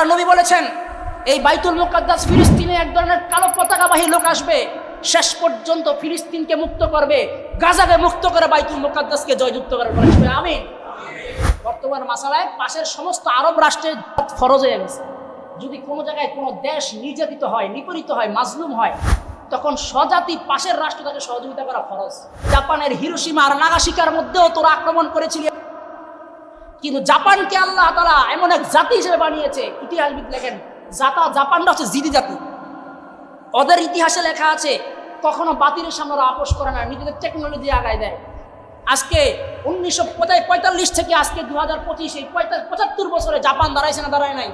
আল্লাহ নবী বলেছেন, এই বাইতুল মুকাদ্দাস ফিলিস্তিনে এক ধরনের কালো পতাকাবাহী লোক আসবে, শেষ পর্যন্ত ফিলিস্তিনকে মুক্ত করবে, গাজাকে মুক্ত করে বাইতুল মুকাদ্দাসকে জয়যুক্ত করে বলেছে আমি বর্তমান মাসালায় পাশের সমস্ত আরব রাষ্ট্রের ফরজ হয়ে গেছে যদি কোনো জায়গায় কোনো দেশ নির্যাতিত হয়, নিপীড়িত হয়, মাজলুম হয়, তখন স্বজাতি পাশের রাষ্ট্র তাকে সহযোগিতা করা ফরজ। জাপানের হিরোসীমা আর নাগাশিকার মধ্যেও তোরা আক্রমণ করেছিলি কিন্তু জাপানকে আল্লাহ তালা এমন এক জাতি হিসেবে বানিয়েছে ইতিহাসবিদ লেখেন, জাতা জাপানটা হচ্ছে জিদি জাতি। ওদের ইতিহাসে লেখা আছে, কখনো বাতিলের সামনে আপোষ করে না, নিজেদের টেকনোলজি আগায় দেয়। আজকে উনিশশো পঁয়তাল্লিশ থেকে আজকে দু হাজার পঁচিশ পঁচাত্তর বছরে জাপান দাঁড়াইছে না, দাঁড়ায় নাই।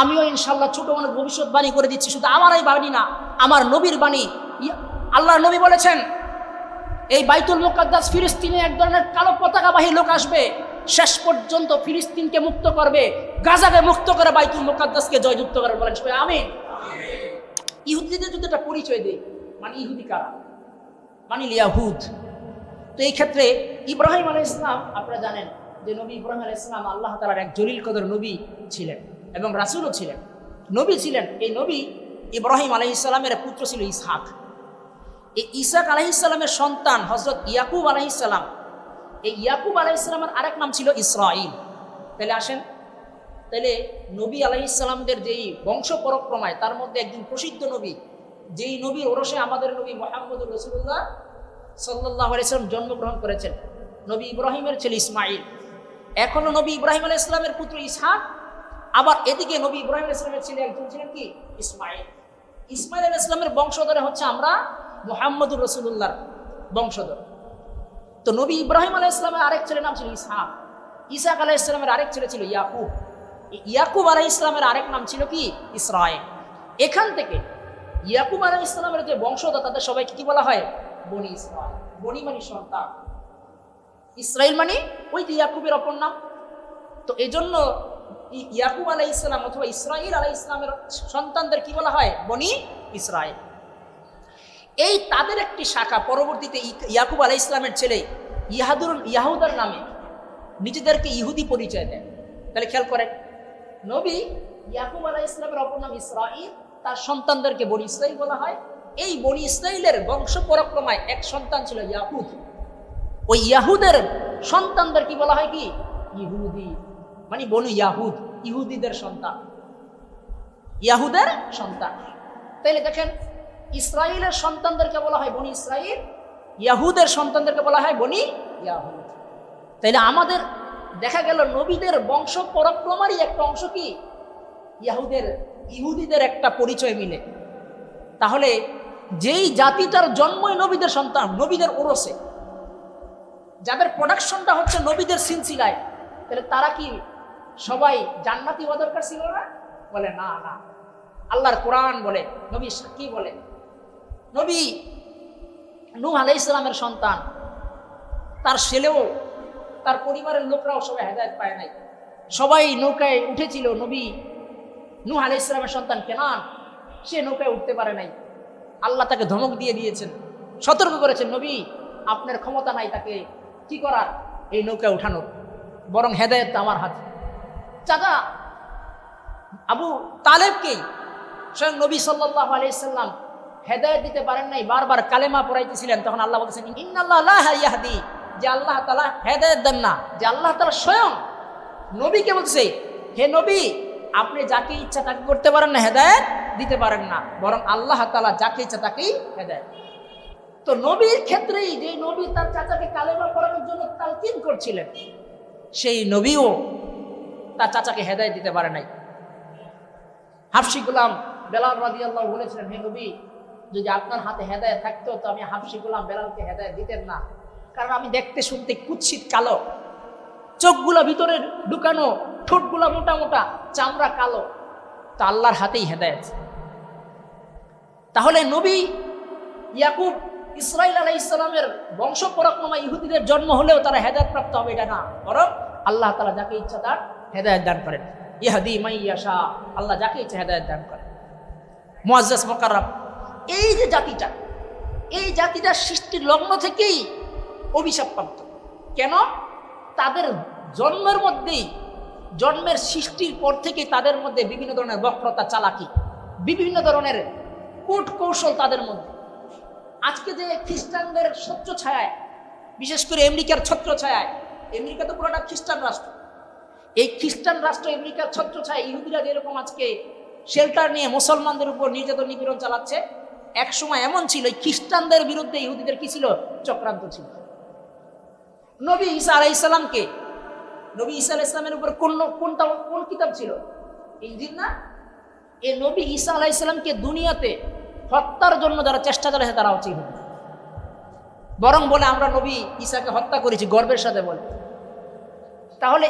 আমিও ইনশাল্লাহ ছোটো মনে ভবিষ্যৎবাণী করে দিচ্ছি, শুধু আমারই বাণী না, আমার নবীর বাণী। আল্লাহ নবী বলেছেন, এই বাইতুল মুকাদ্দাস ফিলিস্তিনে এক ধরনের কালো পতাকাবাহী লোক আসবে শেষ পর্যন্ত ফিলিস্তিনকে মুক্ত করবে, গাজাকে মুক্ত করে বাইতুল মুকাদ্দাসকে জয়যুক্ত করে বলেন সবাই আমি ইহুদিদের যদি একটা পরিচয় দেই মানে ইহুদি কারা? মানে ইয়াহুদ। তো এই ক্ষেত্রে ইব্রাহিম আলাই ইসলাম আপনারা জানেন যে নবী ইব্রাহিম আলাই ইসলাম আল্লাহ তালার এক জলিল কদর নবী ছিলেন এবং রাসুলও ছিলেন। নবী ছিলেন, এই নবী ইব্রাহিম আলাই ইসলামের পুত্র ছিল ইসহাক। এই ইসাক আলাইসাল্লামের সন্তান হজরত ইয়াকুব আলাইসাল্লাম এই ইয়াকুব আলাইসাল্লামের আরেক নাম ছিল ইসরাইল তাহলে আসেন, তাহলে নবী আলাইসাল্লামদের যেই বংশ পরক্রমায়, তার মধ্যে একজন প্রসিদ্ধ নবী, যেই নবীর ওরসে আমাদের নবী মোহাম্মদুর রসুল্লাহ সাল্লাহ আলাইসাল্লাম জন্মগ্রহণ করেছেন, নবী ইব্রাহিমের ছেলে ইসমাইল এখনও নবী ইব্রাহিম আলাইহিস ইসলামের পুত্র ইসহাক, আবার এদিকে নবী ইব্রাহিম ইসলামের ছেলে একজন ছিলেন কি? ইসমাইল ইসমাইল আলাইহিস ইসলামের বংশধরে হচ্ছে আমরা মোহাম্মদুর রসুল্লাহর বংশধর। তো নবী ইব্রাহিম আলাহ ইসলামের আরেক ছেলের নাম ছিল ইসহাক। ইসাক আলাহ ইসলামের আরেক ছেলে ছিল ইয়াকুব। ইয়াকুব আলাহ ইসলামের আরেক নাম ছিল কি? ইসরায়েল। এখান থেকে ইয়াকুব আলাহ ইসলামের যে বংশধর, তাদের সবাইকে কি বলা হয়? বনি ইসরায়েল। বনি মানে সন্তান। ইসরায়েল মানে ওই যে ইয়াকুবের অপর নাম। তো এই জন্য ইয়াকুব আলাহ ইসলাম অথবা ইসরাইল আলাহ ইসলামের সন্তানদের কি বলা হয়? বনি ইসরায়েল। এই তাদের একটি শাখা পরবর্তীতে ইয়াকুব আলাহ ইসলামের ছেলে ইহাদুর ইয়াহুদার নামে নিজেদেরকে ইহুদি পরিচয় দেয়। তাহলে খেয়াল করেন, নবী ইয়াকুব আলাহ ইসলামের অপর নাম ইসরাইল তার সন্তানদেরকে বনি ইসরাইল বলা হয়। এই বনি ইসরাইলের বংশ পরক্রমায় এক সন্তান ছিল ইয়াহুদ ওই ইয়াহুদের সন্তানদের কি বলা হয় কি? ইহুদি মানে বনু ইয়াহুদ, ইহুদিদের সন্তান। ইয়াহুদের সন্তান। তাইলে দেখেন ইসরায়েলের সন্তানদেরকে বলা হয় বনি ইসরায়েল, ইয়াহুদের সন্তানদেরকে বলা হয় বনি ইয়াহুদ। তাইলে আমাদের দেখা গেল নবীদের বংশ পরক্রমারই একটা অংশ কি? ইয়াহুদের, ইহুদিদের একটা পরিচয় মিলে। তাহলে যেই জাতিটার জন্মই নবীদের সন্তান, নবীদের ওরসে, যাদের প্রোডাকশনটা হচ্ছে নবীদের সিলসিলায়, তাহলে তারা কি সবাই জান্নাতি হওয়া দরকার ছিল না? বলে, না না। আল্লাহর কোরআন বলে, নবী কি বলে। নবী নূহ আলাই ইসলামের সন্তান। তার ছেলেও, তার পরিবারের লোকরাও সবাই হেদায়ত পায় নাই। সবাই নৌকায় উঠেছিল, নবী নূহ আলাই ইসলামের সন্তান কেনান? সে নৌকায় উঠতে পারে নাই। আল্লাহ তাকে ধমক দিয়ে দিয়েছেন। সতর্ক করেছেন, নবী, আপনার ক্ষমতা নাই তাকে। কি করার? এই নৌকায় উঠানোর। বরং হেদায়ত আমার হাতে। চাচা, আবু তালেবকেই স্বয়ং নবী সাল্লাহ আলাইসাল্লাম হেদায়ত দিতে পারেন নাই, বারবার কালেমা পড়াইতেছিলেন, তখন আল্লাহ বলতেছেন, ইন্নাল্লাহ লা ইয়াহদি যে আল্লাহ তালা হেদায়ত দেন না, যে আল্লাহ তালা স্বয়ং নবীকে বলছে হে নবী, আপনি যাকে ইচ্ছা তাকে করতে পারেন না, হেদায়ত দিতে পারেন না, বরং আল্লাহ তালা যাকে ইচ্ছা তাকেই হেদায়ত তো নবীর ক্ষেত্রেই যে নবী তার চাচাকে কালেমা পড়ানোর জন্য তালকিন করছিলেন, সেই নবীও তার চাচাকে হেদায়ত দিতে পারে নাই। হাফসি গুলাম বেলাল রাজি আল্লাহ বলেছিলেন, হে নবী যদি আপনার হাতে হেদায়ত থাকতো, তো আমি হাফসি গুলাম বেলালকে হেদায়ত দিতেন না। কারণ আমি দেখতে, শুনতে কুৎসিত কালো। চোখগুলো ভিতরে ঢুকানো, ঠোঁটগুলো মোটা মোটা, চামড়া কালো। তা আল্লাহর হাতেই হেদায়ত। তাহলে নবী ইয়াকুব ইসরাইল আলাই ইসলামের বংশ পরাক্রমা ইহুদিদের জন্ম হলেও তারা হেদায়ত প্রাপ্ত হবে এটা না। বরং আল্লাহ তালা যাকে ইচ্ছা তার হেদায়ত দান করেন। ইহাদি মাইয়াশা, আল্লাহ যাকে ইচ্ছা হেদায়ত দান করেন। মুআজ্জাজ মোকাররম এই যে জাতিটা, এই জাতিটা সৃষ্টির লগ্ন থেকেই অভিশাপ প্রাপ্ত। কেন? তাদের জন্মের মধ্যেই, জন্মের সৃষ্টির পর থেকে তাদের মধ্যে বিভিন্ন ধরনের বক্রতা, চালাকি, বিভিন্ন ধরনের কূট কৌশল তাদের মধ্যে। আজকে যে খ্রিস্টানদের ছত্র ছায়ায়, বিশেষ করে আমেরিকার ছত্র ছায়ায়, আমেরিকা তো পুরোটা খ্রিস্টান রাষ্ট্র। এই খ্রিস্টান রাষ্ট্র, আমেরিকার ছত্র ছায়, ইহুদিরা যেরকম আজকে শেল্টার নিয়ে মুসলমানদের উপর নির্যাতন নিপীড়ন চালাচ্ছে এক সময় এমন ছিল খ্রিস্টানদের বিরুদ্ধে ইহুদিদের কি ছিল? চক্রান্ত ছিল। নবী ঈসা আলাই ইসলামকে নবী ঈসা আলাই ইসলামের উপর কোন, কোনটা, কোন কিতাব ছিল? ইঞ্জিল না? এই নবী ঈসা আলাই ইসলামকে দুনিয়াতে হত্যার জন্য যারা চেষ্টা চালাচ্ছে তারা হচ্ছে বরং বলে আমরা নবী ঈসাকে হত্যা করেছি, গর্বের সাথে বলে। তাহলে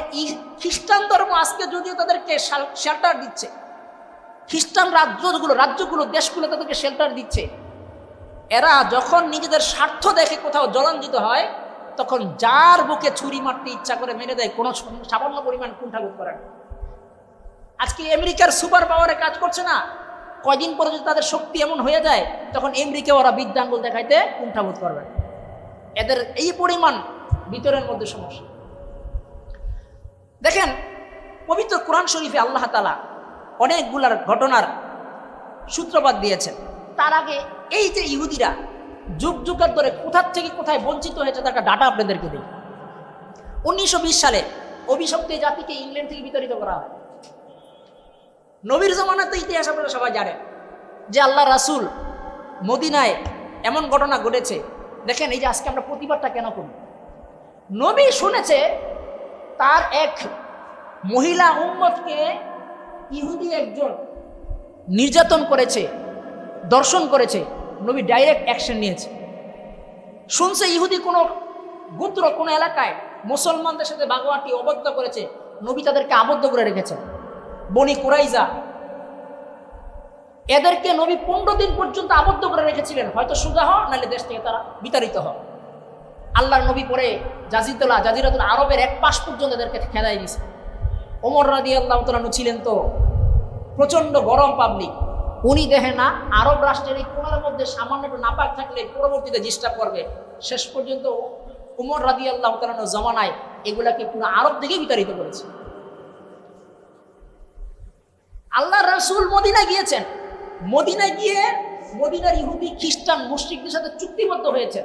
খ্রিস্টান ধর্ম আজকে যদিও তাদেরকে শেল্টার দিচ্ছে খ্রিস্টান রাজ্যগুলো রাজ্যগুলো, দেশগুলো তাদেরকে শেল্টার দিচ্ছে। এরা যখন নিজেদের স্বার্থ দেখে কোথাও জলাঞ্জিত হয়, তখন যার বুকে ছুরি মারতে ইচ্ছা করে মেরে দেয়, কোনো সামান্য পরিমাণ কুণ্ঠাবোধ করে না। আজকে আমেরিকার সুপার পাওয়ারে কাজ করছে না। কয়দিন পরে যদি তাদের শক্তি এমন হয়ে যায়, তখন আমেরিকা ওরা বিদ্যাঙ্গুল দেখাইতে কুণ্ঠাবোধ করবে। এদের এই পরিমাণ ভিতরের মধ্যে সমস্যা। দেখেন, পবিত্র কোরআন শরীফে আল্লাহ তালা অনেকগুলার ঘটনার সূত্রপাত দিয়েছেন। তার আগে এই যে ইহুদিরা যুগ যুগার ধরে কোথার থেকে কোথায় বঞ্চিত হয়েছে তার ডাটা আপনাদেরকে দিই। উনিশশো সালে অভিশপ্ত জাতিকে ইংল্যান্ড থেকে বিতাড়িত করা হয়। নবীর জমানাতে ইতিহাস আপনারা সবাই জানেন যে আল্লাহ রাসূল মদিনায় এমন ঘটনা ঘটেছে। দেখেন এই যে আজকে আমরা প্রতিবাদটা কেন করি? নবী শুনেছে তার এক মহিলা উম্মতকে ইহুদি একজন নির্যাতন করেছে, দর্শন করেছে, নবী ডাইরেক্ট অ্যাকশন নিয়েছে। শুনছে ইহুদি কোনো গোত্র, কোনো এলাকায় মুসলমানদের সাথে বাগোয়াটি অবদ্ধ করেছে, নবী তাদেরকে আবদ্ধ করে রেখেছে। বনি কুরাইজা এদেরকে নবী পনেরো দিন পর্যন্ত আবদ্ধ করে রেখেছিলেন। হয়তো সুজা হও, নাহলে দেশ থেকে তারা বিতাড়িত হয় আল্লাহর নবী পরে জাজিদুল্লাহ জাজিরাতুল আরবের এক পাশ পর্যন্ত এদেরকে খেদাই দিয়েছে। ওমর রাদি আল্লাহ তালানু ছিলেন তো প্রচণ্ড গরম পাবলিক উনি দেখে না, আরব রাষ্ট্রের এই কোনার মধ্যে সামান্য একটু নাপাক থাকলে পরবর্তীতে ডিস্টার্ব করবে। শেষ পর্যন্ত উমর রাদি আল্লাহ তালানু জমানায় এগুলাকে পুরো আরব থেকে বিতাড়িত করেছে। আল্লাহ রসুল মদিনা গিয়েছেন। মদিনায় গিয়ে মদিনার ইহুদি, খ্রিস্টান মুসলিকদের সাথে চুক্তিবদ্ধ হয়েছে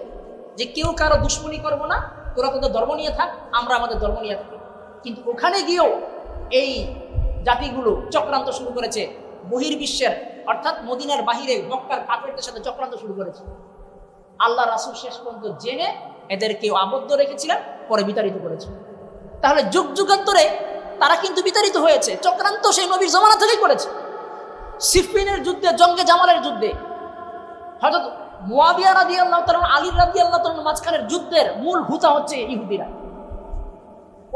যে কেউ কারও দুশ্মনী করব না, তোরা তোদের ধর্ম নিয়ে থাক, আমরা আমাদের ধর্ম নিয়ে থাকি। কিন্তু ওখানে গিয়েও এই জাতিগুলো চক্রান্ত শুরু করেছে। বহির্বিশ্বের অর্থাৎ মদিনার বাহিরে মক্কার কাপড়দের সাথে চক্রান্ত শুরু করেছে। আল্লাহ রাসুল শেষ পর্যন্ত জেনে এদেরকে আবদ্ধ রেখেছিলেন, পরে বিতাড়িত করেছে। তাহলে যুগ যুগান্তরে তারা কিন্তু বিতাড়িত হয়েছে। চক্রান্ত সেই নবীর জমানা থেকেই করেছে। সিফিনের যুদ্ধে, জঙ্গে জামালের যুদ্ধে হয়তো মুয়াবিয়া রাদি আল্লাহ তালন রাদি আল্লাহ তালন মাঝখানের যুদ্ধের মূল হুতা হচ্ছে ইহুদিরা।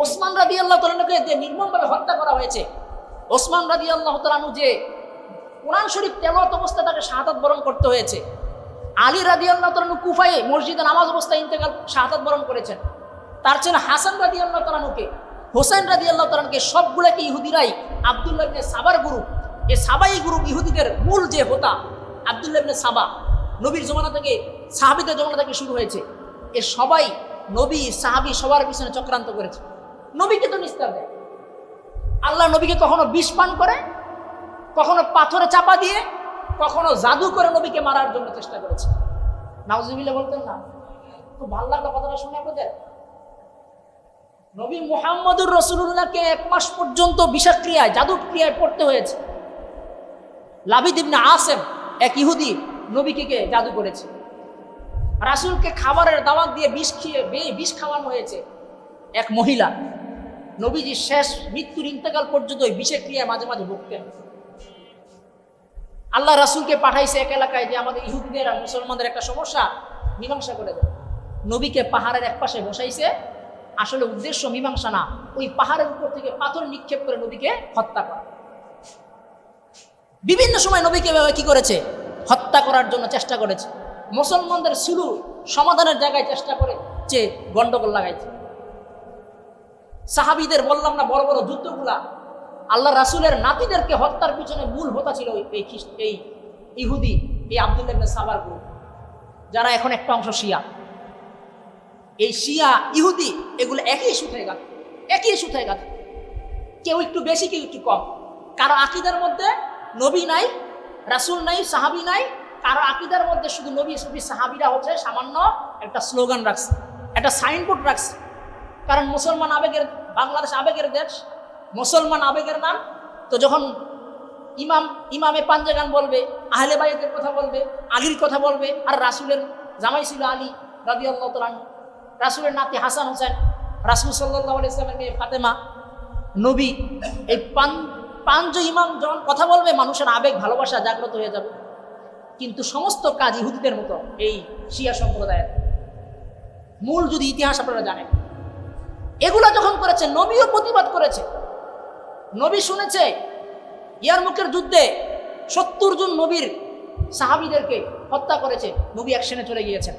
ওসমান রাদি আল্লাহ তালনকে যে নির্মমভাবে হত্যা করা হয়েছে, ওসমান রাদি আল্লাহ তালানু যে কোরআন শরীফ তেলত অবস্থায় তাকে শাহাদাত বরণ করতে হয়েছে, আলী রাদি আল্লাহ তালানু কুফায়ে মসজিদে নামাজ অবস্থায় ইন্তেকাল শাহাদাত বরণ করেছেন। তার ছেলে হাসান রাদি আল্লাহ তালানুকে হোসেন রাদি আল্লাহ তালানকে সবগুলোকে ইহুদিরাই আবদুল্লাহ ইবনে সাবার গ্রুপ এই সাবাই গ্রুপ ইহুদিদের মূল যে হোতা আবদুল্লাহ ইবনে সাবা, নবীর জমানা থেকে, সাহাবিদের জমানা থেকে শুরু হয়েছে। এ সবাই নবী, সাহাবি সবার পিছনে চক্রান্ত করেছে। নবীকে তো নিস্তার দেয়। আল্লাহ নবীকে কখনো বিষ পান করে, কখনো পাথরে চাপা দিয়ে, কখনো জাদু করে নবীকে মারার জন্য চেষ্টা করেছে। নাউজুবিল্লাহ বলতেন না? খুব ভালো লাগল কথাটা শুনে আপনাদের। নবী মুহাম্মদুর রসুল্লাহকে এক মাস পর্যন্ত বিষাক্রিয়ায় জাদু ক্রিয়ায় পড়তে হয়েছে। লাবিদ আসেম, এক ইহুদি, নবীকে কে জাদু করেছে। রাসূলকে খাবারের দাওয়াত দিয়ে বিষ খেয়ে বিষ খাওয়ানো হয়েছে। এক মহিলা নবীজি শেষ মৃত্যুর ইন্তেকাল পর্যন্ত ওই বিষের মাঝে মাঝে ভুগতেন আল্লাহ রাসূলকে পাঠাইছে এক এলাকায় যে আমাদের ইহুদিদের আর মুসলমানদের একটা সমস্যা, মীমাংসা করে দেয় নবীকে পাহাড়ের এক পাশে বসাইছে। আসলে উদ্দেশ্য মীমাংসা না, ওই পাহাড়ের উপর থেকে পাথর নিক্ষেপ করে নবীকে হত্যা করা। বিভিন্ন সময় নবীকে কি করেছে? হত্যা করার জন্য চেষ্টা করেছে। মুসলমানদের শুরু সমাধানের জায়গায় চেষ্টা করে যে গন্ডগোল লাগাইছে। সাহাবিদের বললাম না, বড় বড় যুদ্ধগুলা। আল্লাহ রাসূলের নাতিদেরকে হত্যার পিছনে মূল হোতা ছিল এই এই ইহুদি, এই আব্দুল্লাহ সাবার গ্রুপ, যারা এখন একটা অংশ শিয়া। এই শিয়া, ইহুদি, এগুলো একই সুথায় গাঁথে একই সুথায় গাঁথে কেউ একটু বেশি, কেউ একটু কম। কারও আকিদার মধ্যে নবী নাই, রাসূল নাই, সাহাবী নাই, কারও আকিদার মধ্যে শুধু নবী সুবি সাহাবীরা হচ্ছে সামান্য একটা স্লোগান রাখছে, একটা সাইনবোর্ড রাখছে। কারণ মুসলমান আবেগের, বাংলাদেশ আবেগের দেশ, মুসলমান আবেগের নাম। তো যখন ইমাম, ইমামে পাঞ্জাগান বলবে, আহলে বাইতের কথা বলবে, আলীর কথা বলবে, আর রাসুলের জামাই ছিল আলী রাদি আল্লাহ রাসুলের নাতি হাসান হোসেন, রাসুল সাল্লাহ ইসলামের মেয়ে ফাতেমা, নবী, এই পান, পাঞ্জ ইমাম যখন কথা বলবে, মানুষের আবেগ, ভালোবাসা জাগ্রত হয়ে যাবে। কিন্তু সমস্ত কাজ ইহুদিদের মতো, এই শিয়া সম্প্রদায়ের। মূল যদি ইতিহাস আপনারা জানেন এগুলা যখন করেছে, নবীও প্রতিবাদ করেছে। নবী শুনেছে, ইয়ার মুখের যুদ্ধে সত্তর জন নবীর সাহাবিদেরকে হত্যা করেছে, নবী অ্যাকশনে চলে গিয়েছেন।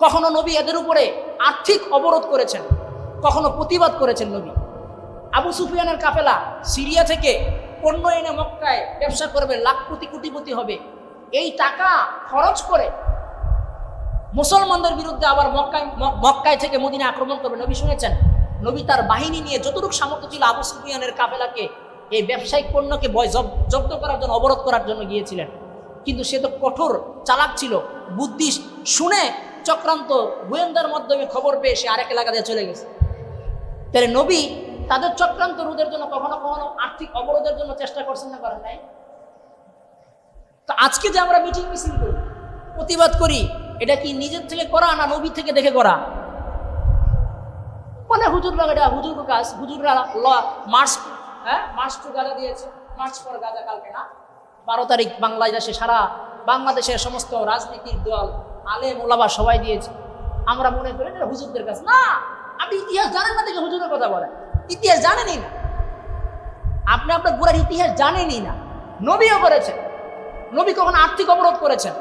কখনো নবী এদের উপরে আর্থিক অবরোধ করেছেন, কখনো প্রতিবাদ করেছেন নবী। আবু সুফিয়ানের কাফেলা সিরিয়া থেকে পণ্য এনে মক্কায় ব্যবসা করবে, লাখ কোটি কোটিপতি হবে। এই টাকা খরচ করে মুসলমানদের বিরুদ্ধে আবার মক্কায় মক্কায় থেকে মদিনা আক্রমণ করবে। নবী শুনেছেন? নবী তার বাহিনী নিয়ে যতটুকু সামর্থ্য ছিল আবু সুফিয়ানের কাফেলাকে, এই ব্যবসায়িক পণ্যকে বয় জব- জব্দ করার জন্য, অবরোধ করার জন্য গিয়েছিলেন। কিন্তু সে তো কঠোর, চালাক ছিল, বুদ্ধি শুনে চক্রান্ত গোয়েন্দার মাধ্যমে খবর পেয়ে সে আরেক এলাকা দিয়ে চলে গেছে। তাহলে নবী তাদের চক্রান্ত রোধের জন্য কখনো কখনো আর্থিক অবরোধের জন্য চেষ্টা করছেন না করেন নাই? তো আজকে যে আমরা মিটিং মিছিল করি, প্রতিবাদ করি এটা কি নিজের থেকে করা না নবী থেকে দেখে করা? বলে হুজুররা এটা হুজুর কাজ হুজুররা মার্চ হ্যাঁ মার্চ টু গাজা দিয়েছে। মার্চ পর গাজা কালকে না? বারো তারিখ বাংলাদেশে সারা বাংলাদেশের সমস্ত রাজনীতির দল আলে মোলাবা সবাই দিয়েছে। আমরা মনে করি এটা হুজুরদের কাছে। না, আপনি ইতিহাস জানেন না দেখে হুজুরের কথা বলেন। ইতিহাস জানেনই না। আপনি আপনার গোড়ার ইতিহাস জানেনই না। নবীও করেছেন। নবী কখন আর্থিক অবরোধ করেছেন।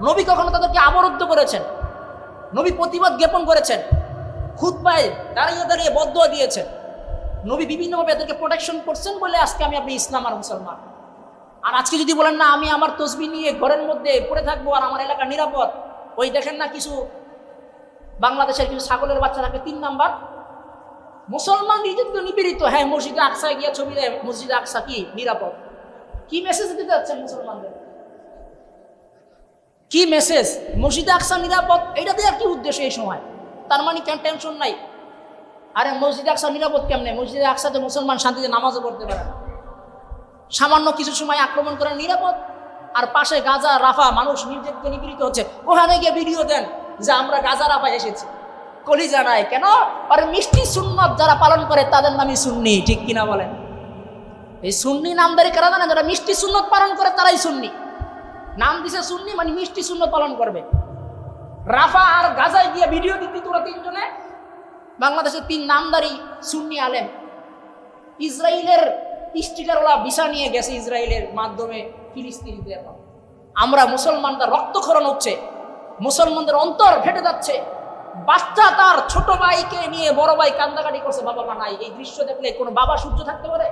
নবী কখনো তাদেরকে আবরুদ্ধ করেছেন? নবী প্রতিবাদ জ্ঞাপন করেছেন। খুদ পায়ে দাঁড়িয়ে দাঁড়িয়ে বদ্ধ দিয়েছেন। নবী বিভিন্নভাবে এদেরকে প্রোটেকশন করছেন বলে আজকে আমি আপনি ইসলাম আর মুসলমান। আর আজকে যদি বলেন, না, আমি আমার তসবি নিয়ে ঘরের মধ্যে পড়ে থাকব আর আমার এলাকা নিরাপদ, ওই দেখেন না কিছু বাংলাদেশের কিছু ছাগলের বাচ্চা থাকে তিন নাম্বার। মুসলমান নিযুক্ত নিপীড়িত। হ্যাঁ মসজিদে আকসায় গিয়ে ছবি দেয়, মসজিদে আকসা কি? নিরাপদ। কি মেসেজ দিতে যাচ্ছেন মুসলমানদের? কি মেসেজ মসজিদে আকসা নিরাপদ? এটা দেওয়ার কি উদ্দেশ্য এই সময়? তার মানে কেন টেনশন নাই? আরে মসজিদে আকসা নিরাপদ কেমনে? মসজিদে আকসাতে মুসলমান শান্তিতে নামাজও পড়তে পারে না। সামান্য কিছু সময় আক্রমণ করা নিরাপদ। আর পাশে গাজা, রাফা মানুষ নির্যাতিত নিপীড়িত হচ্ছে। ওখানে গিয়ে ভিডিও দেন যে আমরা গাজা রাফায় এসেছি। কলি জানায় কেন? আর মিষ্টি সুন্নত যারা পালন করে তাদের নামই সুন্নি, ঠিক কিনা বলেন? এই সুন্নি নামদারি কারা জানেন? যারা মিষ্টি সুন্নত পালন করে তারাই সুন্নি। নাম দিছে সুন্নি মানে মিষ্টি শূন্য পালন করবে। রাফা আর গাজায় গিয়ে ভিডিও দিতি তোরা তিনজনে। বাংলাদেশের তিন নামদারি সুন্নি আলেম। ইসরায়েলের স্টিকারওয়ালা ভিসা নিয়ে গেছে ইসরায়েলের মাধ্যমে ফিলিস্তিনিতে এখন আমরা মুসলমানদের রক্তক্ষরণ হচ্ছে, মুসলমানদের অন্তর ফেটে যাচ্ছে। বাচ্চা তার ছোট ভাইকে নিয়ে বড় ভাই কান্দাকাটি করছে, বাবা মা নাই। এই দৃশ্য দেখলে কোনো বাবা সূর্য থাকতে পারে?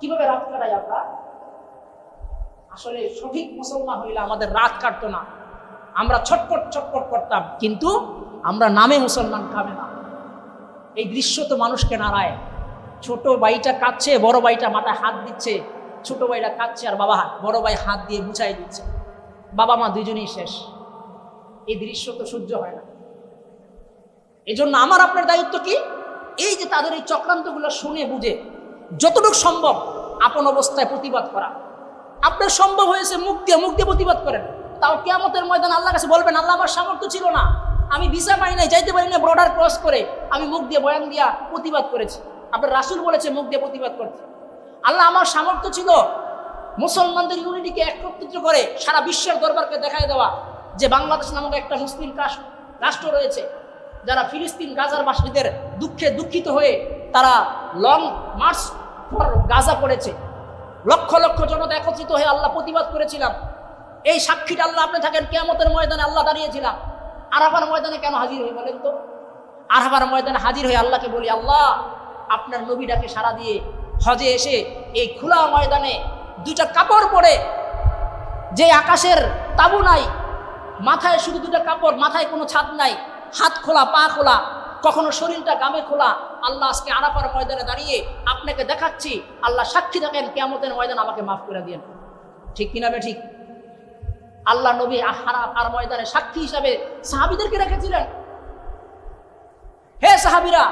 কীভাবে রাত কাটাই আমরা? আসলে সঠিক মুসলমান হইলে আমাদের রাত কাটতো না। আমরা ছটপট ছটপট করতাম। কিন্তু আমরা নামে মুসলমান খাবে না। এই দৃশ্য তো মানুষকে নাড়ায়। ছোট ভাইটা কাঁদছে, বড় ভাইটা মাথায় হাত দিচ্ছে। ছোট ভাইটা কাঁদছে আর বাবা, বড় ভাই হাত দিয়ে বুঝাই দিচ্ছে। বাবা, মা দুজনেই শেষ। এই দৃশ্য তো সহ্য হয় না। এই জন্য আমার আপনার দায়িত্ব কি? এই যে তাদের এই চক্রান্তগুলো শুনে বুঝে যতটুকু সম্ভব আপন অবস্থায় প্রতিবাদ করা। আপনার সম্ভব হয়েছে মুখ দিয়ে মুখ দিয়ে প্রতিবাদ করেন। তাও কেয়ামতের ময়দান আল্লাহ কাছে বলবেন, আল্লাহ, আমার সামর্থ্য ছিল না। আমি ভিসা পাই নাই, যাইতে পারি না বর্ডার ক্রস করে আমি মুখ দিয়ে বয়ান দিয়া প্রতিবাদ করেছি। আপনার রাসুল বলেছে, মুখ দিয়ে প্রতিবাদ করতে আল্লাহ, আমার সামর্থ্য ছিল মুসলমানদের ইউনিটিকে একত্রিত করে সারা বিশ্বের দরবারকে দেখায় দেওয়া যে বাংলাদেশ নামক একটা মুসলিম রাষ্ট্র রয়েছে, যারা ফিলিস্তিন, গাজার বাসীদের দুঃখে দুঃখিত হয়ে তারা লং মার্চ ফর গাজা করেছে। লক্ষ লক্ষ জনতা একত্রিত হয়ে আল্লাহ প্রতিবাদ করেছিলাম। এই সাক্ষীটা আল্লাহ আপনি থাকেন কেয়ামতের ময়দানে আল্লাহ দাঁড়িয়েছিলাম। আরাফার ময়দানে কেন হাজির হয়ে বলেন তো? আরাফার ময়দানে হাজির হয়ে আল্লাহকে বলি, আল্লাহ, আপনার নবীটাকে সারা দিয়ে হজে এসে এই খোলা ময়দানে দুটা কাপড় পরে, যে আকাশের তাবু নাই, মাথায় শুধু দুটা কাপড়, মাথায় কোনো ছাদ নাই, হাত খোলা, পা খোলা কখনো শরীরটা গামে খোলা, আল্লাহ আজকে আরাফার ময়দানে দাঁড়িয়ে আপনাকে দেখাচ্ছি, আল্লাহ সাক্ষী থাকেন কেমতের ময়দান আমাকে মাফ করে দিয়েন। ঠিক কিনা ঠিক? আল্লাহ নবী আর ময়দানে সাক্ষী হিসাবে সাহাবিদেরকে রেখেছিলেন। হে সাহাবিরা,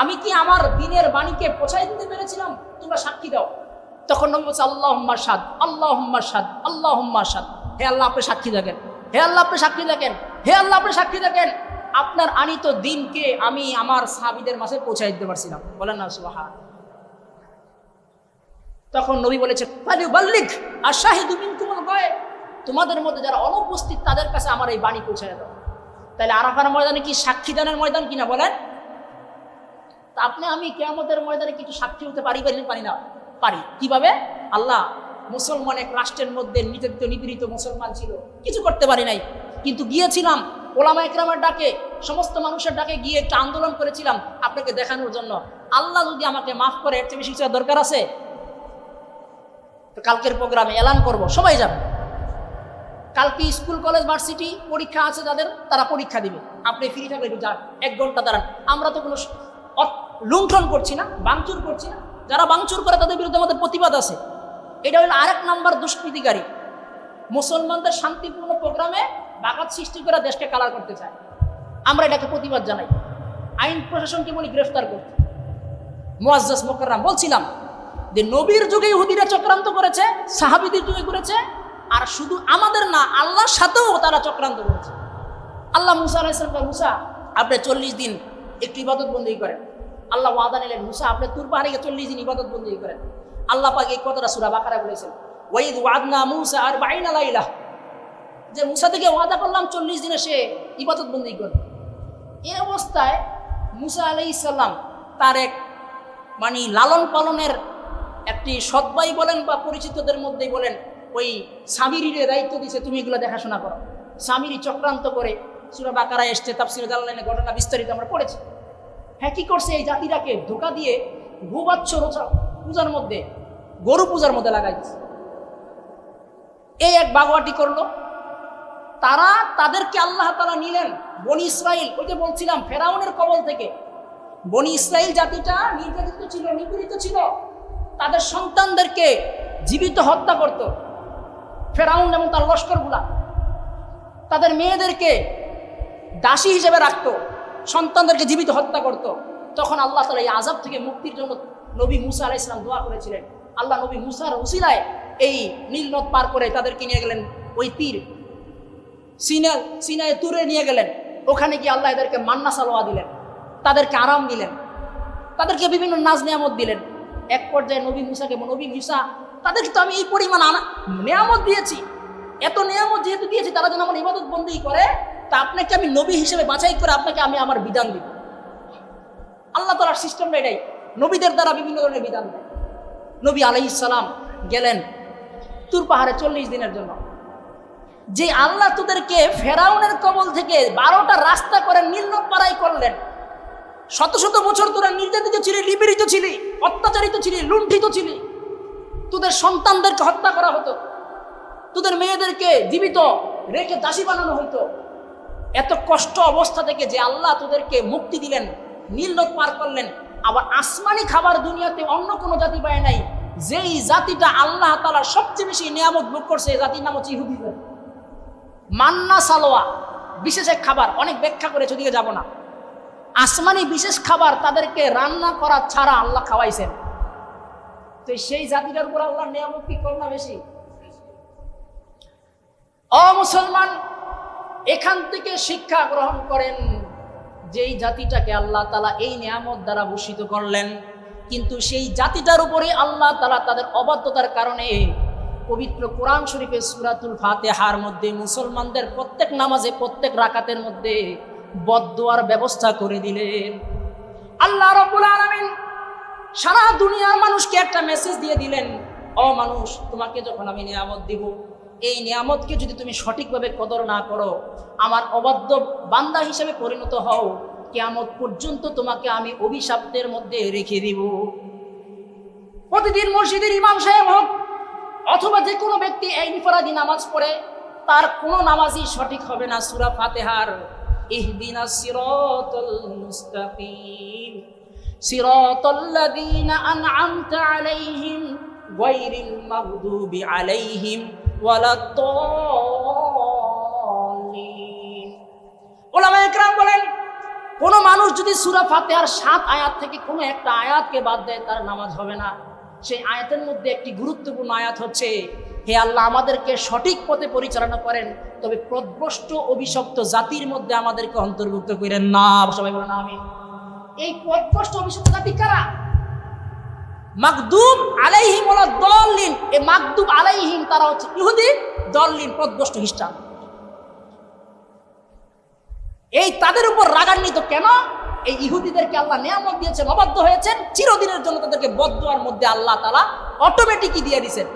আমি কি আমার দিনের বাণীকে পৌঁছাই দিতে পেরেছিলাম? তোমরা সাক্ষী দাও। তখন নবী বলছে আল্লাহ হুম্মার সাদ আল্লাহ হুম্মার সাদ আল্লাহ হুম্মার সাদ। হে আল্লাহ, আপনি সাক্ষী থাকেন। হে আল্লাহ, আপনি সাক্ষী দেখেন হে আল্লাহ, আপনি সাক্ষী দেখেন আপনার আনিত দিনকে আমি আমার সাহাবিদের মাঝে পৌঁছাই দিতে পারছিলাম। বলেন না সুবাহা তখন নবী বলেছে বাল্লিক আর শাহিদু মিনকুমুল গায়েব তোমাদের মধ্যে যারা অনুপস্থিত, তাদের কাছে আমার এই বাণী পৌঁছে দাও। তাহলে আরাফার ময়দানে কি সাক্ষীদানের ময়দান কিনা বলেন? তা আপনি, আমি কেয়ামতের ময়দানে কিছু সাক্ষী হতে পারি পারি পারি না? পারি। কীভাবে? আল্লাহ মুসলমান এক রাষ্ট্রের মধ্যে নির্যাতিত নিপীড়িত মুসলমান ছিল। কিছু করতে পারি নাই। কিন্তু গিয়েছিলাম ওলামা একরামের ডাকে, সমস্ত মানুষের ডাকে গিয়ে একটা আন্দোলন করেছিলাম আপনাকে দেখানোর জন্য। আল্লাহ যদি আমাকে মাফ করে, এর চেয়ে বেশি কিছু দরকার আছে? তো কালকের প্রোগ্রামে এলান করব, সবাই যাবে। কালকে স্কুল, কলেজ, ভার্সিটি পরীক্ষা আছে যাদের, তারা পরীক্ষা দিবে। আপনি ফ্রি থাকলে যান, এক ঘণ্টা দাঁড়ান। আমরা তো কোনো লুণ্ঠন করছি না, বাংচুর করছি না। যারা বাংচুর করে তাদের বিরুদ্ধে আমাদের প্রতিবাদ আছে। এটা হলো আরেক নাম্বার দুষ্কৃতিকারী। মুসলমানদের শান্তিপূর্ণ প্রোগ্রামে বাগাত সৃষ্টি করে দেশকে কালার করতে চায়। আমরা এটাকে প্রতিবাদ জানাই। আইন প্রশাসনকে বলি গ্রেফতার করতে। মুআজ্জাজ মোকাররাম, বলছিলাম যে নবীর যুগে ইহুদিরা চক্রান্ত করেছে, সাহাবিদের যুগে করেছে, আর শুধু আমাদের না, আল্লাহর সাথেও তারা চক্রান্ত করেছে। আল্লাহ মুসা আলাইসলাম মুসা, আপনি চল্লিশ দিন একটু ইবাদত বন্দী করেন। আল্লাহ ওয়াদা নিলেন, মুসা, আপনি তুর পাহাড়ে চল্লিশ দিন ইবাদত বন্দী করেন। আল্লাহ পাকে এই কথাটা সুরা বাকারা বলেছেন। ওয়াইদ ওয়াদনা মুসা আর বাইনা লাইলা যে মুসা থেকে ওয়াদা করলাম চল্লিশ দিনে সে ইবাদত বন্দী করবে। এই অবস্থায় মুসা আলাই ইসাল্লাম তার এক মানে লালন পালনের একটি সদ্বাই বলেন বা পরিচিতদের মধ্যেই বলেন, ওই স্বামীরিরে দায়িত্ব দিছে, তুমি এগুলো দেখাশোনা করো। স্বামীরি চক্রান্ত করে সুরা বাকারা এসছে তাপসির জালালাইনে ঘটনা বিস্তারিত আমরা পড়েছি। হ্যাঁ কি করছে এই জাতিটাকে ধোকা দিয়ে ভূবাচ্ছ পূজার মধ্যে, গরু পূজার মধ্যে লাগাই দিছে এই এক বাগোয়াটি করল তারা তাদেরকে আল্লাহ তালা নিলেন। বনি ইসরাইল ওই যে বলছিলাম, ফেরাউনের কবল থেকে। বনি ইসরাইল জাতিটা নির্যাতিত ছিল, নিপীড়িত ছিল। তাদের সন্তানদেরকে জীবিত হত্যা করত, ফেরাউন এবং তার লস্করগুলা। তাদের মেয়েদেরকে দাসী হিসেবে রাখত, সন্তানদেরকে জীবিত হত্যা করত। তখন আল্লাহ তালা এই আজাব থেকে মুক্তির জন্য নবী মুসা আলাহ ইসলাম দোয়া করেছিলেন। আল্লাহ নবী মুসার উসিলায় এই নীলনদ পার করে তাদেরকে নিয়ে গেলেন ওই তীর সিনা, সিনায় তুরে নিয়ে গেলেন। ওখানে গিয়ে আল্লাহ এদেরকে মান্না সালোয়া দিলেন, তাদেরকে আরাম দিলেন, তাদেরকে বিভিন্ন নাজ নিয়ামত দিলেন। এক পর্যায়ে নবী মুসাকে, নবী মুসা, তাদেরকে তো আমি এই পরিমাণ আনা নিয়ামত দিয়েছি। এত নিয়ামত যেহেতু দিয়েছি, তারা যেন আমার ইবাদত বন্দী করে, তা আপনাকে আমি নবী হিসেবে বাছাই করে আপনাকে আমি আমার বিধান দিব। আল্লাহ তালার সিস্টেমটা এটাই। নবীদের দ্বারা বিভিন্ন ধরনের বিধান দেয়। নবী আলাইসালাম গেলেন তুর পাহাড়ে চল্লিশ দিনের জন্য। যে আল্লাহ তোদেরকে ফেরাউনের কবল থেকে বারোটা রাস্তা করে নীলনপাড়াই করলেন। শত শত বছর তোরা নির্যাতিত ছিলি, নিপীড়িত ছিলি, অত্যাচারিত ছিলি, লুণ্ঠিত ছিলি। তোদের সন্তানদেরকে হত্যা করা হতো। তোদের মেয়েদেরকে জীবিত রেখে দাসী বানানো হতো। এত কষ্ট অবস্থা থেকে যে আল্লাহ তোদেরকে মুক্তি দিলেন নীলনদ পার করলেন। আবার আসমানি খাবার দুনিয়াতে অন্য কোনো জাতি পায় নাই। যেই জাতিটা আল্লাহ তালার সবচেয়ে বেশি নিয়ামত ভোগ করছে এই জাতির নাম হচ্ছে ইহুদিদের। মান্না সালোয়া, বিশেষ এক খাবার, অনেক ব্যাখ্যা করেছে ওদিকে যাব না। আসমানি বিশেষ খাবার তাদেরকে রান্না করা ছাড়া আল্লাহ খাওয়াইছেন। তো সেই জাতিটার উপর আল্লাহ নিয়ামত কি কম না বেশি? অ মুসলমান, এখান থেকে শিক্ষা গ্রহণ করেন যেই জাতিটাকে আল্লাহ তালা এই নিয়ামত দ্বারা ভূষিত করলেন। কিন্তু সেই জাতিটার উপরে আল্লাহ তালা তাদের অবাধ্যতার কারণে পবিত্র কোরআন শরীফের সুরাতুল ফাতেহার মধ্যে মুসলমানদের প্রত্যেক নামাজে, প্রত্যেক রাকাতের মধ্যে বদোয়ার ব্যবস্থা করে দিলেন। আল্লাহ রব্বুল আলামিন সারা দুনিয়ার মানুষকে একটা মেসেজ দিয়ে দিলেন, ও মানুষ, তোমাকে যখন আমি নিয়ামত দিব, এই নিয়ামতকে যদি তুমি সঠিকভাবে কদর না করো, আমার অবাধ্য বান্দা হিসেবে পরিণত হও, কেয়ামত পর্যন্ত তোমাকে আমি অভিশাপ্তের মধ্যে রেখে দিব। প্রতিদিন মসজিদের ইমাম সাহেব হোক অথবা যে কোনো ব্যক্তি এই নিফরাদি নামাজ পড়ে, তার কোনো নামাজই সঠিক হবে না, সুরা ফাতেহার। ইহদিনা সিরাতাল মুস্তাকিম। সিরাতাল্লাযীনা আন'আমতা আলাইহিম গায়রিল মাগদুবি আলাইহিম ওয়ালাদ-দাল্লিন। ওলামা একরাম বলেন, কোন মানুষ যদি সূরা ফাতিহার সাত আয়াত থেকে কোনো একটা আয়াতকে বাদ দেয়, তার নামাজ হবে না। সেই আয়াতের মধ্যে একটি গুরুত্বপূর্ণ আয়াত হচ্ছে, হে আল্লাহ, আমাদেরকে সঠিক পথে পরিচালনা করেন, তবে প্রদ্রষ্ট অভিশপ্ত জাতির মধ্যে আমাদেরকে অন্তর্ভুক্ত করেন না। সবাই বলেন আমি এই প্রদ্রষ্ট অভিশপ্ত জাতি কারা? মাকদুব আলাইহিম ওলা দলিন এই মাকদুব আলাইহিম তারা হচ্ছে ইহুদি দলিন প্রদ্রষ্ট খ্রিস্টান। এই তাদের উপর রাগান্বিত কেন? এই ইহুদিদেরকে আল্লাহ নিয়ামত দিয়েছেন, অবাধ্য হয়েছেন, চিরদিনের জন্য তাদেরকে বদুয়ার মধ্যে আল্লাহ তালা অটোমেটিকই দিয়ে দিছেন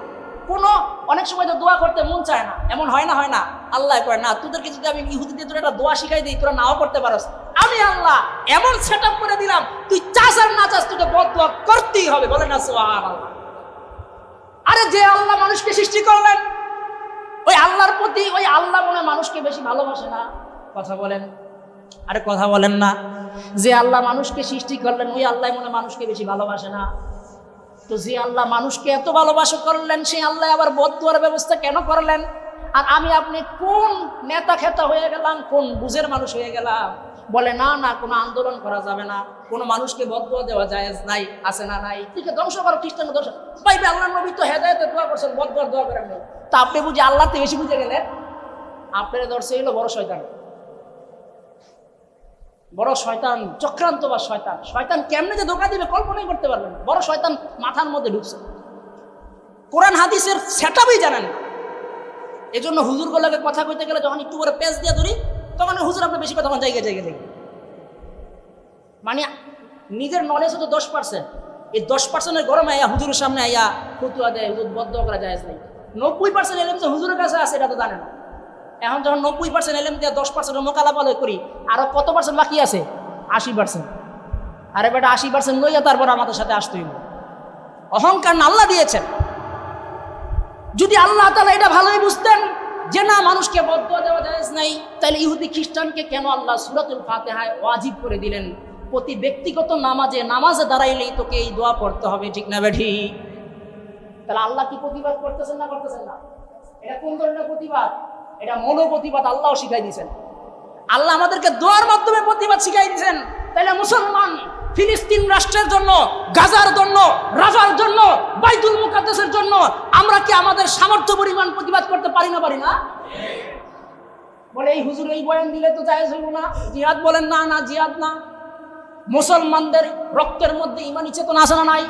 কোনো, অনেক সময় তো দোয়া করতে মন চায় না, এমন হয় না হয় না। আল্লাহ করে না, তোদেরকে যদি আমি ইহুদিদের জন্য একটা দোয়া শিখাই দিই, তোরা নাও করতে পারস। আমি আল্লাহ এমন সেট করে দিলাম, তুই চাস আর না চাস, তোকে বদুয়া করতেই হবে। বলে না আল্লাহ আরে যে আল্লাহ মানুষকে সৃষ্টি করলেন, ওই আল্লাহর প্রতি, ওই আল্লাহ মনে মানুষকে বেশি ভালোবাসে না। কথা বলেন। আরে কথা বলেন না। যে আল্লাহ মানুষকে সৃষ্টি করলেন, ওই আল্লাহ মনে মানুষকে বেশি ভালোবাসে না। তো যে আল্লাহ মানুষকে এত ভালোবাসা করলেন সেই আল্লাহ আবার বদুয়ার ব্যবস্থা কেন করলেন? আর আমি আপনি কোন নেতা খেতা হয়ে গেলাম, কোন বুঝের মানুষ হয়ে গেলাম? বলে, না না, কোনো আন্দোলন করা যাবে না। কোনো মানুষকে বদুয়া দেওয়া যায় নাই, আছে না নাই। ঠিক আছে ধ্বংস করো খ্রিস্টান ধ্বংস পাইবে আল্লাহ নবী তো হেদায়তে দোয়া করছেন বদুয়ার দোয়া করেন তা আপনি বুঝি আল্লাহতে বেশি বুঝে গেলেন? আপনার ধরছে হইল বড় শয়তান। বড় শয়তান চক্রান্ত বা শয়তান। শয়তান কেমনে যে ধোকা দিবে কল্পনাই করতে পারবেন। বড় শয়তান মাথার মধ্যে ঢুকছে। কোরআন হাদিসের সেটাবই জানেন না। এই জন্য হুজুরগুলোকে কথা কইতে গেলে যখন একটু করে পেঁচ দিয়ে ধরি, তখন হুজুর আপনার বেশি কথা তখন জায়গায় জায়গায় জায়গায়। মানে নিজের নলেজ হতো দশ পার্সেন্ট এই দশ পার্সেন্টের গরমে আয়া হুজুরের সামনে আয়া ফতুয়া দেয়, হুজুর বদ্ধ করা যায় নব্বই পার্সেন্ট এলেম যে হুজুরের কাছে আছে, এটা তো জানে না। এখন যখন নব্বই পার্সেন্ট এলেম দিয়ে দশ পার্সেন্ট পার্সেন্টের মোকালাপালয় করি, আরও কত পার্সেন্ট বাকি আছে? আশি পার্সেন্ট আরে বেটা, আশি পার্সেন্ট লইয়া তারপর আমাদের সাথে আসতে হইব। অহংকার না, আল্লাহ দিয়েছেন। যদি আল্লাহ তালা এটা ভালোই বুঝতেন, যে না, মানুষকে বদ্ধ দেওয়া যায় নাই, তাহলে ইহুদি খ্রিস্টানকে কেন আল্লাহ সুরাতুল ফাতেহায় ওয়াজিব করে দিলেন? প্রতি ব্যক্তিগত নামাজে নামাজে দাঁড়াইলেই তোকে এই দোয়া পড়তে হবে, ঠিক না বেঠি? তাহলে আল্লাহ কি প্রতিবাদ করতেছেন না করতেছেন না? এটা কোন ধরনের প্রতিবাদ? এটা মনো প্রতিবাদ আল্লাহ শিখাই দিয়েছেন। আল্লাহ আমাদেরকে দোয়ার মাধ্যমে প্রতিবাদ শিখাই দিয়েছেন। তাহলে মুসলমান ফিলিস্তিন রাষ্ট্রের জন্য, গাজার জন্য, রাফার জন্য, বাইতুল মুকাদ্দাসের জন্য আমরা কি আমাদের সামর্থ্য পরিমাণ প্রতিবাদ করতে পারি না পারি না? বলে এই হুজুর এই বয়ান দিলে তো জায়েজ হইব না। জিহাদ বলেন, না না, জিহাদ না। মুসলমানদের রক্তের মধ্যে ইমানি চেতনা আছে না নাই?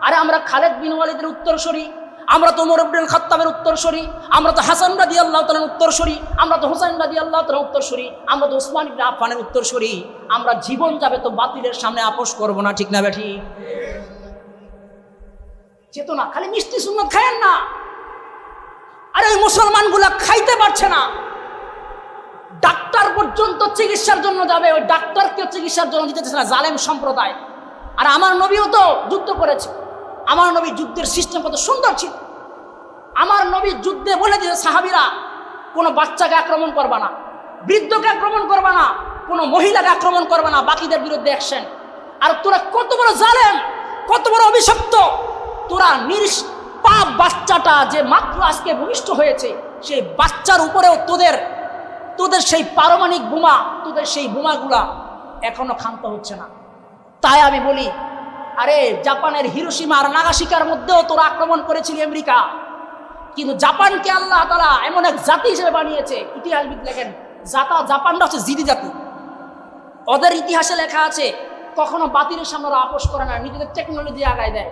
আরে আমরা খালেদ বিন ওয়ালিদের উত্তরসূরি। আমরা তো ওমর আব্দুল খাত্তাবের উত্তরসূরি, আমরা তো হাসান রাদি আল্লাহ তালার উত্তরসূরি, আমরা তো হুসাইন রাদি আল্লাহ তালার উত্তরসূরি, আমরা তো উসমান ইবনে আফফানের উত্তরসূরি, আমরা জীবন যাবে তো বাতিলের সামনে আপোষ করব না, ঠিক না বেঠি চেতনা, খালি মিষ্টি সুন্নত খায়েন না। আরে ওই মুসলমানগুলা খাইতে পারছে না। ডাক্তার পর্যন্ত চিকিৎসার জন্য যাবে, ওই ডাক্তারকে চিকিৎসার জন্য দিতে চাচ্ছে না, জালেম সম্প্রদায়। আর আমার নবীও তো যুদ্ধ করেছে। আমার নবী যুদ্ধের সিস্টেম কত সুন্দর ছিল। আমার নবী যুদ্ধে বলে দিয়েছে, সাহাবিরা, কোনো বাচ্চাকে আক্রমণ করবা না, বৃদ্ধকে আক্রমণ করবা না, কোনো মহিলাকে আক্রমণ করবা না, বাকিদের বিরুদ্ধে অ্যাকশন আর তোরা কত বড় জালেম, কত বড় অভিশপ্ত, তোরা নিরিস পাপ বাচ্চাটা যে মাত্র আজকে ভূমিষ্ঠ হয়েছে, সেই বাচ্চার উপরেও তোদের তোদের সেই পারমাণিক বোমা, তোদের সেই বোমাগুলা এখনও ক্ষান্ত হচ্ছে না। তাই আমি বলি আরে, জাপানের হিরোসীমা আর নাগাশিকার মধ্যেও তোরা আক্রমণ করেছিলি আমেরিকা। কিন্তু জাপানকে আল্লাহ তারা এমন এক জাতি হিসেবে বানিয়েছে ইতিহাসবিদ লেখেন, জাতা জাপানরা হচ্ছে জিদি জাতি। ওদের ইতিহাসে লেখা আছে, কখনো বাতিলের সামনে ওরা আপোষ করে না, নিজেদের টেকনোলজি আগায় দেয়।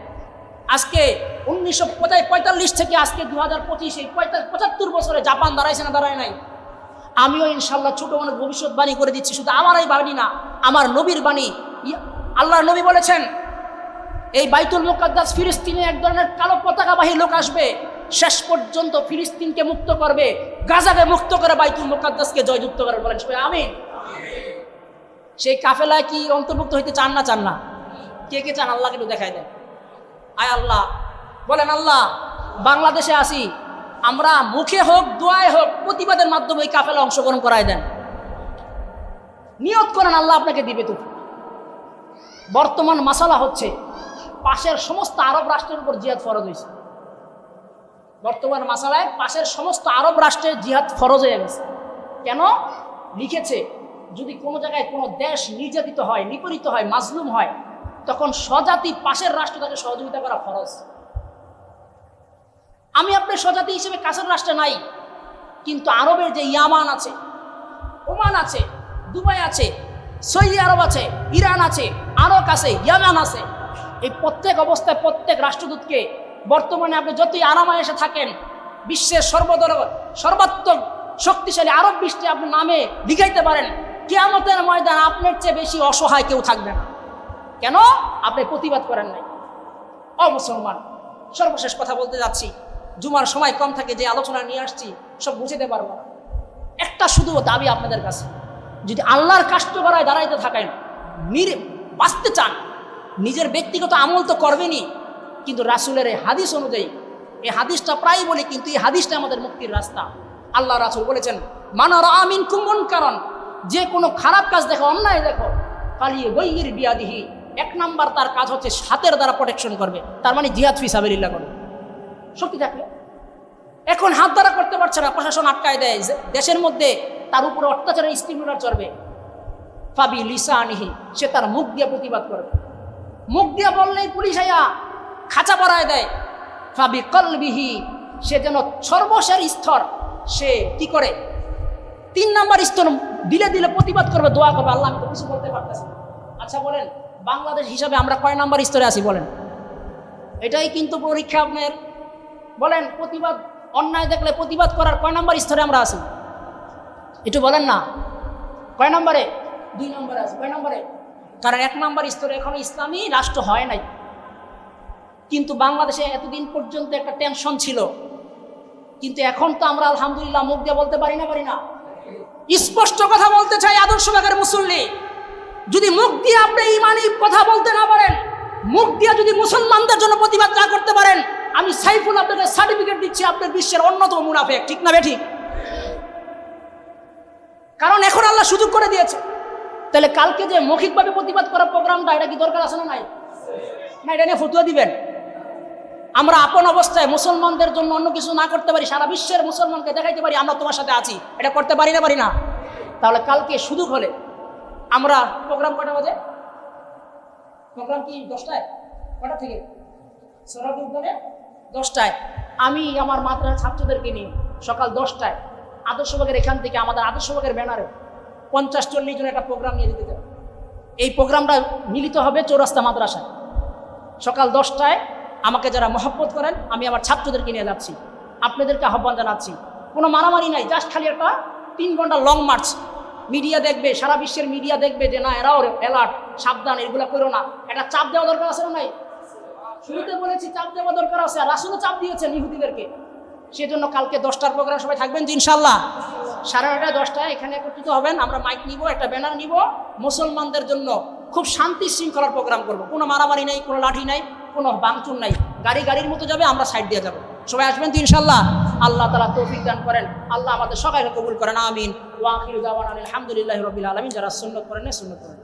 আজকে উনিশশো পঁয়তাল্লিশ থেকে আজকে দু হাজার পঁচিশে পঁচাত্তর বছরে জাপান দাঁড়াইছে না দাঁড়ায় নাই? আমিও ইনশাল্লাহ ছোট মানুষ ভবিষ্যৎবাণী করে দিচ্ছি, শুধু আমার এই বাণী না, আমার নবীর বাণী, আল্লাহর নবী বলেছেন এই বাইতুল মুকাদ্দাস ফিলিস্তিনে এক ধরনের কালো পতাকাবাহী লোক আসবে। শেষ পর্যন্ত ফিলিস্তিনকে মুক্ত করবে। গাজাকে মুক্ত করে বাইতুল মুকাদ্দাসকে জয়যুক্ত করে বলেন সবাই আমিন। সেই কাফেলায় কি অন্তর্ভুক্ত হইতে চান না চান না? কে কে চান? আল্লাহকে একটু দেখাই দেন। আয় আল্লাহ। বলেন আল্লাহ, বাংলাদেশে আসি। আমরা মুখে হোক, দোয়ায় হোক, প্রতিবাদের মাধ্যমে ওই কাফেলা অংশগ্রহণ করায় দেন। নিয়ত করেন, আল্লাহ আপনাকে দিবে তো। বর্তমান মাসালা হচ্ছে পাশের সমস্ত আরব রাষ্ট্রের উপর জিহাদ ফরজ হয়েছে। বর্তমান মাসালায় পাশের সমস্ত আরব রাষ্ট্রের জিহাদ ফরজ হয়ে গেছে। কেন? লিখেছে, যদি কোনো জায়গায় কোনো দেশ নির্যাতিত হয়, নিপীড়িত হয়, মাজলুম হয়, তখন স্বজাতি পাশের রাষ্ট্র তাকে সহযোগিতা করা ফরজ। আমি আপনার স্বজাতি হিসেবে কাছের রাষ্ট্রে নাই, কিন্তু আরবের যে ইয়ামান আছে, ওমান আছে, দুবাই আছে, সৌদি আরব আছে, ইরান আছে আরক আছে, ইয়ামান আছে এই প্রত্যেক অবস্থায় প্রত্যেক রাষ্ট্রদূতকে বর্তমানে আপনি যতই আরামায় এসে থাকেন, বিশ্বের সর্বদর, সর্বাত্মক শক্তিশালী আরব বিশ্বে আপনি নামে লিখাইতে পারেন, কেয়ামতের ময়দান আপনার চেয়ে বেশি অসহায় কেউ থাকবে না। কেন? আপনি প্রতিবাদ করেন নাই। অমুসলমান সর্বশেষ কথা বলতে যাচ্ছি, জুমার সময় কম থাকে যে আলোচনা নিয়ে আসছি, সব বুঝতে পারব না। একটা শুধু দাবি আপনাদের কাছে, যদি আল্লাহর কাষ্টকরায় দাঁড়াইতে থাকেন, নির বাঁচতে চান নিজের ব্যক্তিগত আমল তো করবেনই, কিন্তু রাসুলের এই হাদিস অনুযায়ী, এই হাদিসটা প্রায় বলি, কিন্তু এই হাদিসটা আমাদের মুক্তির রাস্তা। আল্লাহ রাসুল বলেছেন মানার আমিন কুমন কারণ যে কোনো খারাপ কাজ দেখো, অন্যায় দেখো কালিয়ে বইয়ের বিয়াদিহি। এক নাম্বার তার কাজ হচ্ছে হাতের দ্বারা প্রোটেকশন করবে, তার মানে জিহাদ ফি সাবিল্লা করবে। শক্তি থাকলে? এখন হাত দ্বারা করতে পারছে না, প্রশাসন আটকায় দেয় দেশের মধ্যে তার উপরে অত্যাচারের স্টিমুলার চড়বে। ফাবি লিসা আনিহি সে তার মুখ দিয়ে প্রতিবাদ করবে। মুখ দিয়ে বললেই পুলিশ আইয়া খাঁচা পরায় দেয়। ফাবি কলবিহি, সে যেন সর্বশেষ স্তর, সে কি করে? তিন নাম্বার স্তর, দিলে দিলে প্রতিবাদ করবে, দোয়া করবে। আল্লাহ আমি তো কিছু বলতে পারতেছি আচ্ছা বলেন, বাংলাদেশ হিসাবে আমরা কয় নাম্বার স্তরে আছি বলেন? এটাই কিন্তু পরীক্ষা আপনার। বলেন, প্রতিবাদ, অন্যায় দেখলে প্রতিবাদ করার কয় নাম্বার স্তরে আমরা আছি? একটু বলেন না। কয় নম্বরে? দুই নম্বরে আছে। কয় নম্বরে? কারণ এক নম্বর স্তরে এখন ইসলামী রাষ্ট্র হয় নাই। কিন্তু বাংলাদেশে এতদিন পর্যন্ত একটা টেনশন ছিল। কিন্তু এখন তো আমরা আলহামদুলিল্লাহ মুখ দিয়ে বলতে পারি না পারি না। স্পষ্ট কথা বলতে চাই আদর্শ আদর্শবাগের মুসল্লি, যদি মুখ দিয়ে আপনি ইমানি কথা বলতে না পারেন, মুখ দিয়ে যদি মুসলমানদের জন্য প্রতিবাদ না করতে পারেন, আমি সাইফুল আপনাকে সার্টিফিকেট দিচ্ছি আপনার বিশ্বের অন্যতম মুনাফেক, ঠিক না বেঠিক কারণ এখন আল্লাহ সুযোগ করে দিয়েছে। তাহলে কালকে যে মৌখিকভাবে প্রতিবাদ করার প্রোগ্রামটা, এটা কি দরকার আছে না নাই? না, এটা নিয়ে ফতুয়া দিবেন। আমরা আপন অবস্থায় মুসলমানদের জন্য অন্য কিছু না করতে পারি, সারা বিশ্বের মুসলমানকে দেখাইতে পারি, আমরা তোমার সাথে আছি। এটা করতে পারি না পারি না। তাহলে কালকে শুধু হলে আমরা প্রোগ্রাম কটা বাজে? প্রোগ্রাম কি দশটায়? কটা থেকে? দশটায়। আমি আমার মাদ্রাসা ছাত্রদেরকে নিয়ে সকাল দশটায় আদর্শবাগের এখান থেকে আমাদের আদর্শবাগের ব্যানারে পঞ্চাশ চল্লিশ জন একটা প্রোগ্রাম নিয়ে যেতে চাই এই প্রোগ্রামটা মিলিত হবে চৌরাস্তা মাদ্রাসায়। সকাল দশটায় আমাকে যারা মহব্বত করেন, আমি আমার ছাত্রদেরকে নিয়ে যাচ্ছি। আপনাদেরকে আহ্বান জানাচ্ছি। কোনো মারামারি নাই, জাস্ট খালি একটা তিন ঘণ্টা লং মার্চ মিডিয়া দেখবে, সারা বিশ্বের মিডিয়া দেখবে যে না, এরাও অ্যালার্ট সাবধান, এগুলো করো না। একটা চাপ দেওয়া দরকার আছে না নাই? শুরুতে বলেছি, চাপ দেওয়া দরকার আছে। আর রাসুলও চাপ দিয়েছেন ইহুদিদেরকে। সেজন্য কালকে দশটার প্রোগ্রাম সবাই থাকবেন তো ইনশাল্লাহ সাড়ে নটায় দশটায় এখানে একত্রিত হবেন, আমরা মাইক নিব, একটা ব্যানার নিব। মুসলমানদের জন্য খুব শান্তি শৃঙ্খলার প্রোগ্রাম করব। কোনো মারামারি নেই, কোনো লাঠি নাই, কোনো বাংচুর নাই। গাড়ি গাড়ির মতো যাবে, আমরা সাইড দিয়ে যাব। সবাই আসবেন তো ইনশাল্লাহ আল্লাহ তালা তৌফিক দান করেন। আল্লাহ আমাদের সবাইকে কবুল করেন, আমিন। জাওয়ান আলহামদুলিল্লাহ রবিল আলমিন। যারা সুন্নত করেন সুন্নত করেন